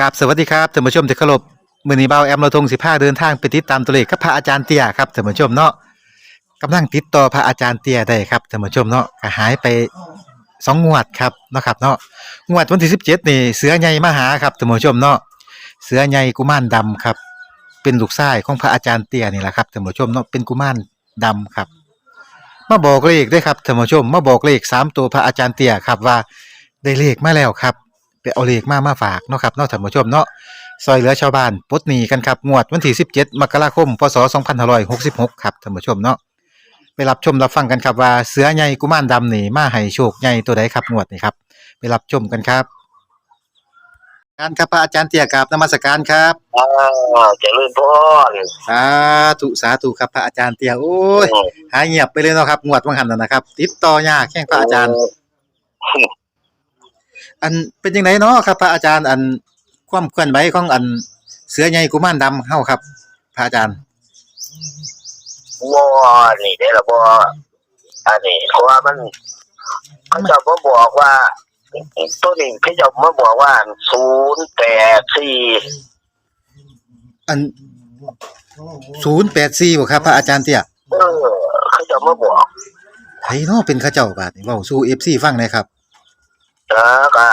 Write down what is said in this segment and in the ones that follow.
กับสวัสดีครับท่านผู้ชมที่เคารพมือนีเบาแอมเราทง15เดินทางไปติดตามตัวเลขกับพระอาจารย์เตียครับท่านผู้ชมเนาะกำลังติดต่อพระอาจารย์เตียได้ครับท่านผู้ชมเนาะก็หายไปสองงวดครับเนาะครับเนาะงวดวันที่17นี่เสือใหญ่มาหาครับท่านผู้ชมเนาะเสือใหญ่กุมารดำครับ เป็นลูกชายของพระอาจารย์เตียนี่แหละครับท่านผู้ชมเนาะเป็นกุมารดำครับ มาบอกเลขด้วยครับท่านผู้ชมมาบอกเลขสามตัวพระอาจารย์เตียครับว่าได้เลขมาแล้วครับ ไปเอาเลขมามาฝากเนาะครับเนาะท่านผู้ชมเนาะซอยเหลือชาวบ้านปลดหนี้กันครับงวดวันที่ 17 มกราคม พศ 2566 ครับท่านผู้ชมเนาะไปรับชมรับฟังกันครับว่าเสือใหญ่กุมารดำนี่มาให้โชคใหญ่ตัวใดครับงวดนี้ครับไปรับชมกันครับการครับพระอาจารย์เตี้ยกับนมัสการครับอ่าเจริญพรสาธุสาธุครับพระอาจารย์เตี้ยโอ้ยหายเงียบไปเลยเนาะครับงวดวังหันนะนะครับ ติดต่อยากแข่งพระอาจารย์ อันเป็นยังไงเนาะครับ พระอาจารย์อันความเคลื่อนไหวของอันเสือใหญ่กุมารดำเฮาครับ พระอาจารย์บ่นี่ได้ละบ่อันนี้เพราะว่ามันเขาจะมาบอกว่าตัวนี้เขาจะมาบอกว่าศูนย์แปดสี่อันศูนย์แปดสี่บ่ครับ พระอาจารย์เตี้ยเออเขาจะมาบอกไผเนาะเป็นเข้าเจ้าบาดนี่เว้าสู่ FC ฟังหน่อยครับ นะก็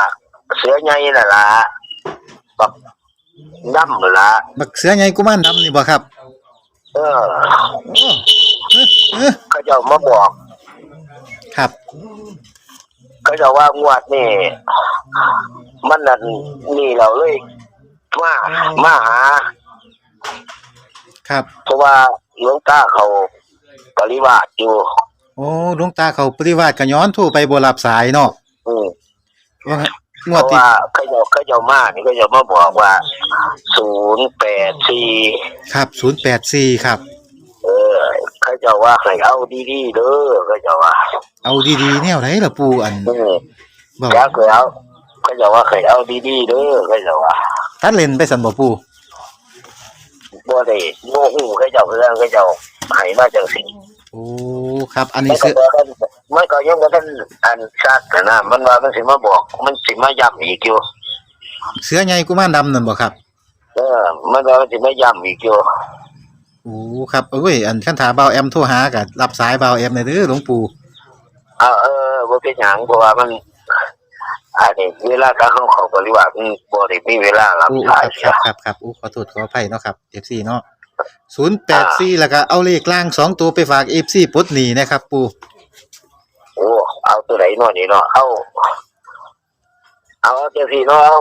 เสือใหญ่น่ะล่ะบักดำนั่นล่ะบักเสือใหญ่กุมารดำนี่บ่ครับ เออเอ้อเอ้อเขาจะมาบอกครับเขาจะว่างวดนี่มันนั่นนี่เราเลยมามาหา ครับ เพราะว่าหลวงตาเขาปริวาสอยู่ โอ้หลวงตาเขาปริวาสก็ย้อนโทรไปบ่รับสายเนาะอืมว่า งเพวดราะที่ว่าเขาจะเขาจะมานี่ก็จะมาบอกว่าศูนย์แปดสี่ครับ084ครับ เออเขาจะว่าให้เอาดีๆเด้อเขาจะว่าเอาดีๆแนวไหนล่ะปู่อันอืมเว้าแล้วก็เอาเขาจะว่าให้เอาดีๆเด้อเขาจะว่าตัดเลนไปสั่นบ่ปู่บ่ได้โง่หูเขาจะเรื่องเขาจะให้มาจังสิโอ้ครับ อันมันี้นก็เสือบ่ทัน มันก็ยังบ่ทันอันชัดนะมันว่ามันสิมาบอก มันสิมาย้ำอีกอยู่เสือใหญ่กุมารดำนั่นบ่ครับ เออ มันว่ามันสิมาย้ำอีกอยู่โอ้ครับเอ้ยอันคันถามเบาแอมโทรหาก็รับสายเบาแอมได้เด้อหลวงปู่เอาเออบ่เป็นหยังเพราะว่ามันอันนี้เวลาการเข้าของบริวารมันบ่ได้มีเวลารับโอ้สายครับครับครับครับโอ้ขอโทษขออภัยเนาะครับ FC เนาะ084แล้วก็เอาเลขล่างสองตัวไปฝาก FC ปลดหนี้นะครับ ปู่ โอ้เอาตัวไหนเนาะนี่เนาะเอาเอาจังซี่เนาะเอา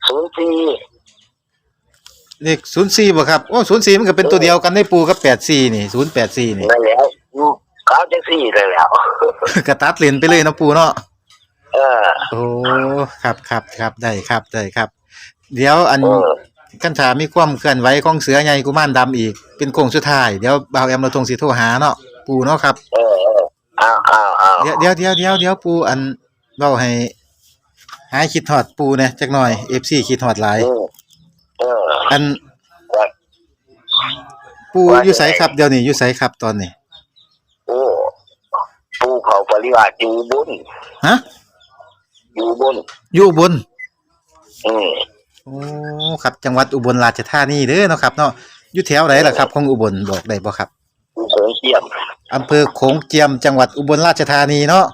04เลข04บ่ครับโอ้04มันก็เป็นตัวเดียวกันได้ปู่กับ84นี่084นี่นั่นแหละอืมเอาจังซี่เลยแหล้วก็ตัดเลนไปเลยเนาะปู่เนาะเออ โอ้ครับครับครับได้ครับได้ครับ เดี๋ยวอันเออคันถามมีความเคลื่อนไหวของเสือใหญ่กุมารดำอีกเป็นโค้งสุดท้ายเดี๋ยวบ่าวแอมเราทงสิโทรหาเนาะปู่เนาะครับเออเออเอาเอาเอาเดี๋ยวเดี๋ยวเดี๋ยวเดี๋ยวเดี๋ยวปู่อันเว้าให้หายคิดฮอดปู่นะจักหน่อย FC คิดฮอดหลายอืมเอออันว่าปู่ว่าอยู่ไสยังไงครับเดี๋ยวนี้อยู่ไสครับตอนนี้โอ้ผู้เขาบริวารอยู่บุญฮะ อยู่บุญอยู่อุบลอืมโอ้ครับจังหวัดอุบลราชธานีเด้อเนาะครับเนาะอยู่แถวไหนล่ะครับ ของอุบลบอกได้บ่ครับอยู่เสริมเยี่ยม อำเภอโขงเจียมจังหวัดอุบลราชธานีเนาะ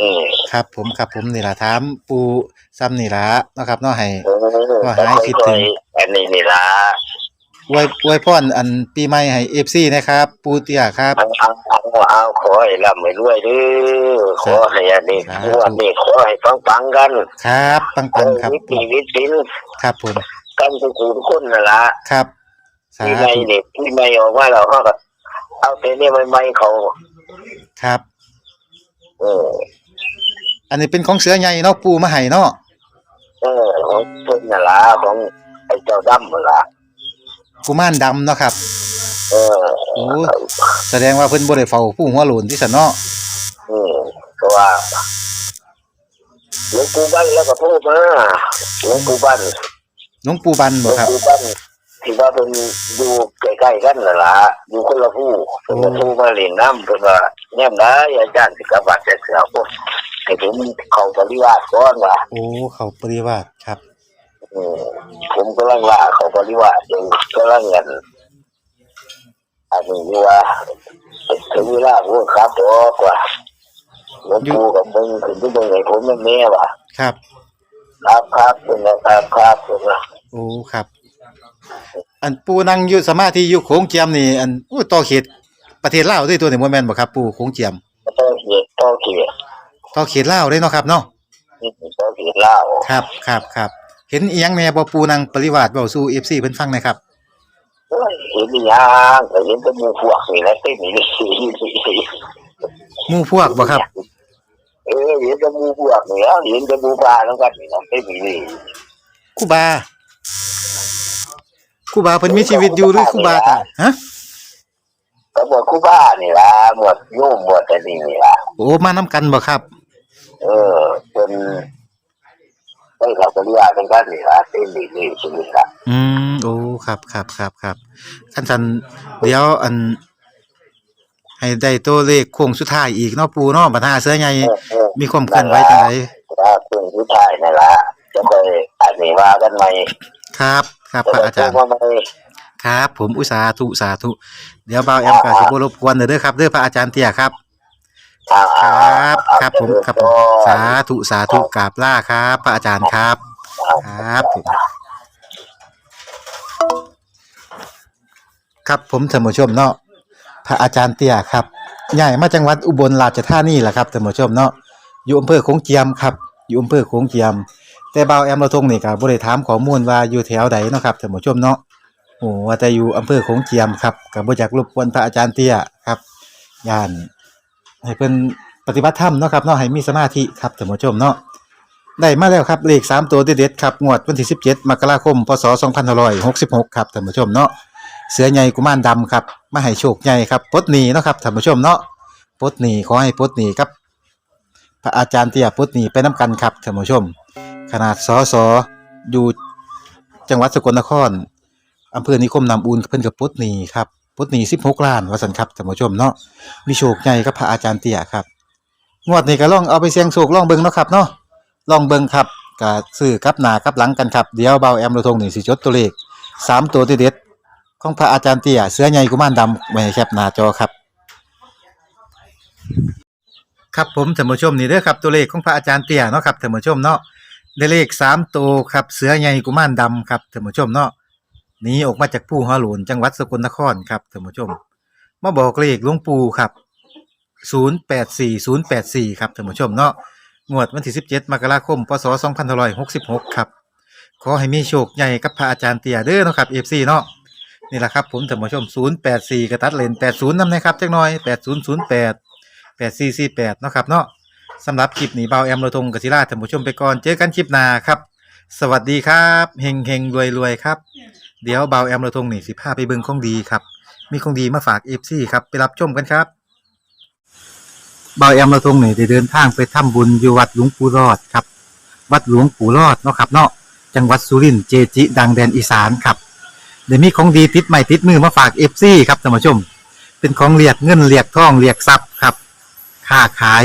อืมครับ ผมครับผมนี่ล่ะถามปูซ้ำนี่ล่ะเนาะครับเนาะให้ เออว่าหายคิดถึง อันนี้นี่ล่ะอวยอวยพรอันปีใหม่ให้ FC นะครับ ปูเตี้ยครับ เอาเอาเอาเอาขอให้ร่ำให้รวยเด้อขอให้อันนี้สาธุ งวดนี้ขอให้ฟังฟังๆกันครับปังขอๆครับวิถีวิถินครับผมกันทุกคนทุกคนนั่นล่ะครับสาปีใหม่ธุนี่ปีใหม่ออกมาแล้วเขาก็ เอาแต่เนี่ยใหม่ๆเขา ครับ เออ อันนี้เป็นของเสือใหญ่เนาะปูมาให้เนาะเออของเพิ่นนั่นล่ะของไอ้เจ้าดำนั่นล่ะกุมารดำเนาะครับ เออโอ้ แสดงว่าเพิ่นบ่ได้เฝ้าผู้หัวโลนที่ซั่นเนาะอืมเพราะว่าหลวงปู่บ้านแล้วก็โทรมาหลวงปู่บ้านหลวงปู่บันหลบ่วงครับ ปู่บ้าน ที่ว่าเป็นอยู่ใกล้ๆกันน่ะล่ะอยู่คนละผู้เพิ่นก็โทรมาเล่นน้ำเพิ่นว่าแน่มได้อาจารย์สิกลับบ้านแต่เช้าปุ๊บให้ถึงเขาปริวาสก่อนว่าโอ้เขาปริวาสครับอืมผมกำลังล่าเขาบริวารอยู่กำลังเงินอันนี้อยู่ว่าถึงเวลาพูดครับบอกว่าหลวงปู่กับมึงถึงที่มึงไอ้ผมยังแม่ว่ะครับ ครับครับเป็นนะครับครับเป็นนะ โอ้ครับ อันปูนั่งอยู่สมาธิอยู่โขงเจียมนี่อันอู้ต่อเขตประเทศลาวด้วยตัวนี่บ่แม่นบ่ครับ ปูโขงเจียมต้องเขียนต้องเขียนต่อเขตลาวเลยเนาะครับเนาะนี่ต้องเขียนเล่าครับครับครับเห็นอีหยังแหน่บ่ปูนั่งปริวาสเว้าสู่ FC เพิ่นฟังหนะครับเฮ้ยเห็นอีหยังแต่เห็นแต่หมูพวกนี่แหละเต้นนี่หมู่พวกบ่ครับเออเห็นแต่หมูพวกนี่แล้วเห็นแต่หมูปลาแล้วกันนี่นะเต้นนี่ครูบา ครูบาเพิ่นมีชีวิตอยู่หรือครูบาตายฮะก็หมดคู่บ้านี่ล่ะหมดโยุ่มหมดแต่นี่นี่ล่ะโอ้มานํกันบ่ครับ เออเป็นได้เราก็เรียกกันกันนี่ล่ะเต้นนี่นี่ชีวิตละอืมโอ้ครับครับครับครับคันสันเดี๋ยวอัน ให้ได้ตัวเลขโค้งสุดท้ายอีกเนาะปูเนาะบัดหาเสื้อใหญ่เออเออมีความเคลื่อนไหวจังไดว่าเพื่อนผู้ชายนี่ล่ะจะไปอันนี้ว่ากันไหมครับ ครับจะพระไปอาพูจารดย์ว่าไหมครับ ผมอุตสาธุสาธุ เดี๋ยวบ่าวแอมก็สิบ่รบกวนเด้อครับเด้อพระอาจารย์เตี้ยครับอ่าคอ่ารับ ครับผมครับผมสาธุสาธุกราบล่าครับ พระอาจารย์ครับ ครับผมครับผมท่านผู้ชมเนาะพระอาจารย์เตี้ยครับย้ายมาจังหวัดอุบลราชธานีแหละครับท่านผู้ชมเนาะอยู่อำเภอโขงเจียมครับอยู่อำเภอโขงเจียม แต่เบาแอมเราทงนี่ก็บ่ได้ถามข้อมูลว่าอยู่แถวใดเนาะครับท่านผู้ชมเนาะโอ้ว่าแต่อยู่อำเภอโขงเจียมครับก็บ่อยากรบกวนพระอาจารย์เตี้ยครับย่านให้เพิ่นปฏิบัติธรรมเนาะครับเนาะให้มีสมาธิครับท่านผู้ชมเนาะได้มาแล้วครับเลข3ตัวเด็ดๆครับงวดวันที่17มกราคมพศ2566ครับท่านผู้ชมเนาะเสือใหญ่กุมารดำครับมาให้โชคใหญ่ครับปดหนีเนาะครับท่านผู้ชมเนาะปดหนีขอให้ปดหนีครับ พระอาจารย์เตี้ยปดหนีไปน้ำกันครับท่านผู้ชม ขนาดสอสออยู่จังหวัดสกลนครอำเภอนิคมนำอูนเพิ่นกับปลดหนี้ครับปลดหนี้16ล้านว่าซั่นครับท่านผู้ชมเนาะมีโชคใหญ่กับพระอาจารย์เตียครับงวดนี้ก็ลองเอาไปเสี่ยงโชคลองเบิงเนาะครับเนาะลองเบิงครับก็ซื้อกับหนากับหลังกันครับเดี๋ยวเบาแอมโรทงนี่สิจดตัวเลขสามตัวเด็ดของพระอาจารย์เตียเสื้อใหญ่กุมารดำไว้แคปหน้าจอครับ ครับผมท่านผู้ชมนี่เด้อครับตัวเลขของพระอาจารย์เตียเนาะครับท่านผู้ชมเนาะ เลขสามตัวครับเสือใหญ่กุมารดำครับท่านผู้ชมเนาะหนีออกมาจากปู่ฮาหลนจังหวัดสกลนครครับท่านผู้ชมมาบอกเลขหลวงปู่ครับศูนย์แปดสี่ศูนย์แปดสี่ครับท่านผู้ชมเนาะงวดวันที่17มกราคมพศ2566ครับขอให้มีโชคใหญ่กับพระอาจารย์เตียเด้อเนาะครับ FC เนาะนี่แหละครับผมท่านผู้ชม084กระตัดเลน80นำนะครับจักหน่อย8008 8448เนาะครับเนาะ สำหรับคลิปนี้เบาแอมโรทงกศิราท่านผู้ชมไปก่อนเจอกันคลิปหน้าครับ สวัสดีครับเฮงเฮงรวยรวยครับ เดี๋ยวเบาแอมโรทงนี่สิพาไปเบิ่งของดีครับ มีของดีมาฝาก FC ครับไปรับชมกันครับเบาแอมเรทงนี่ได้เดินทางไปทำบุญอยู่วัดหลวงปู่รอดครับ วัดหลวงปู่รอดเนาะครับเนาะจังหวัดสุรินทร์เจจิ ดังแดนอีสานครับเดี๋ยวมีของดีติดใหม่ติดมือมาฝากเอฟซีครับท่านผู้ชม เป็นของเรียกเงินเรียกทองเรียกทรัพย์ครับค้าขาย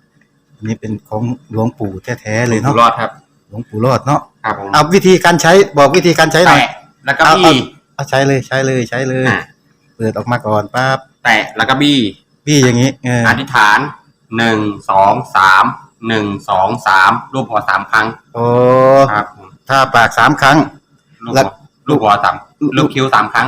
นนี้เป็นของหลวงปู่แท้ๆเลยอเนาะยู่รอดครับ หลวงปู่รอดเนาะ ครับผมเอาวิธีการใช้บอกวิธีการใช้หน่อย แตะแล้วก็เอาบี้ เอาใช้เลยใช้เลยใช้เลย อะ เปิดออกมาก่อนปั๊บแตะแล้วก็บี้ พี่อย่างนี้เอออธิษฐานหนึ่งสองสามหนึ่งสองสามรูปหัวสามครั้งโอ้ครับผมถ้าปากสามครั้ง ลูกแล้หัวว ลูกหัวสามลูกคิ้วสามครั้ง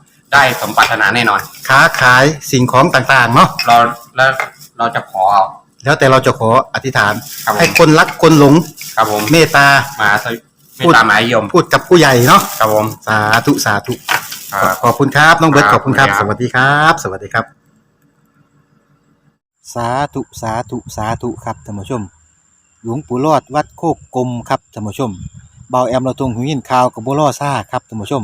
ได้สมปรารถนาแน่นอน ค้าขายสิ่งของต่างๆเนาะเราแล้วเราจะขอเอาแล้วแต่เราจะขออธิษฐาน ครับผม ให้คนรักคนหลงครับผมเมตตา มาสวิไม่ตามหมายยมพูดกับผู้ใหญ่เนาะครับผมสาธุสาธุ ครับ ขอบคุณครับน้องเบิร์ตคขรับอบคุณครับขอบสคุณครับวัสดีครับ สวัสดีครับ สาธุสาธุสาธุครับท่านผู้ชม หลวงปู่รอดวัดโคกกลมครับท่านผู้ชมเบาแอมเราทรงหูยินข่าวกับบัวล่อซ่าครับท่านผู้ชม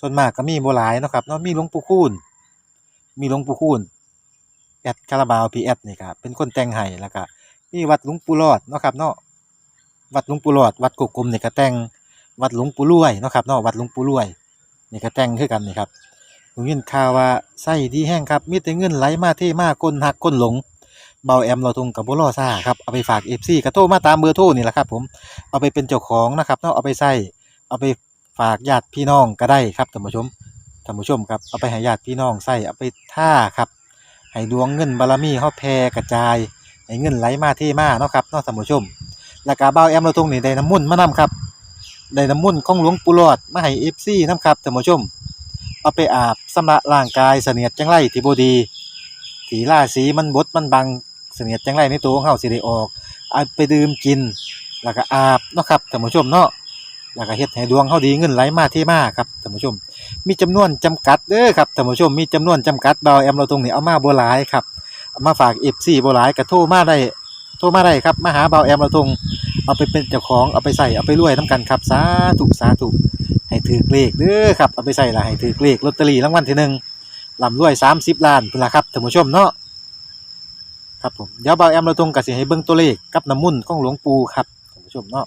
ส่วนมากก็มีโบ่หลายเนาะครับเนาะมีหลวงปู่คูณมีหลวงปู่คูณแอดคาราบาวพีแอดนี่ครับเป็นคนแต่งให้แล้วก็มีวัดหลวงปู่รอดเนาะครับเนาะวัดหลวงปู่รอด วัดกกกลมนี่ก็แต่งวัดหลวงปู่รวยเนาะครับเนาะวัดหลวงปู่รวยนี่ก็แต่งคือกันนี่ครับผมยินข่าวว่าไส้ดีแห้งครับมีแต่เงินไหลมาเท่มาคนหักคนหลงเบาแอมเราทงกับบุรอซ่าครับเอาไปฝากเอฟซีกระโทรมาตามเบอร์โทรนี่แหละครับผมเอาไปเป็นเจ้าของนะครับเนาะเอาไปใส่เอาไป ฝากญาติพี่น้องก็ได้ครับท่านผู้ชมท่านผู้ชมครับเอาไปให้ญาติพี่น้องใส่เอาไปท่าครับให้ดวงเงินบารมีเฮาแผ่กระจายให้เงินไหลมาเทมาเนาะครับเนาะท่านผู้ชม แล้วก็เบาแอมเราทงนี่ได้น้ำมุ่นต์มานํครับได้น้ำมุ่นต์ของหลวงปู่หลอดมาให้เอฟซีนํครับท่านผู้ชม เอาไปอาบสำระร่างกายเสนียดจังไรที่บ่ดีสีล่าสีมันบดมันบังเสนียดจังไรในตัวของเฮาสิได้ออกเอาไปดื่มกินแล้วก็อาบเนาะครับท่านผู้ชมเนาะ แล้วก็เฮ็ดให้ดวงเฮาดีเงินไหลมาเทมาครับท่านผู้ชม มีจำนวนจำกัดเด้อครับท่านผู้ชมมีจำนวนจำกัดเบาแอมเราตรงนี้เอามาบ่หลายครับเอามาฝาก FC บ่หลายก็โทรมาได้โทรมาได้ครับมาหาเบาแอมเราตรงเอาไปเป็นเจ้าของเอาไปใส่เอาไปรวยนํกันครับสาธุสาธุให้ถือเลขเด้อครับเอาไปใส่ละให้ถือเลขลอตเตอรี่รางวัลที่หนึ่งลำรวย30ล้านพุ่นละครับท่านผู้ชมเนาะครับผมเดี๋ยวเบาแอมเราตรงกับสิให้เบิ่งตัวเลขกับน้ำมุ่นของหลวงปู่ครับท่านผู้ชมเนาะ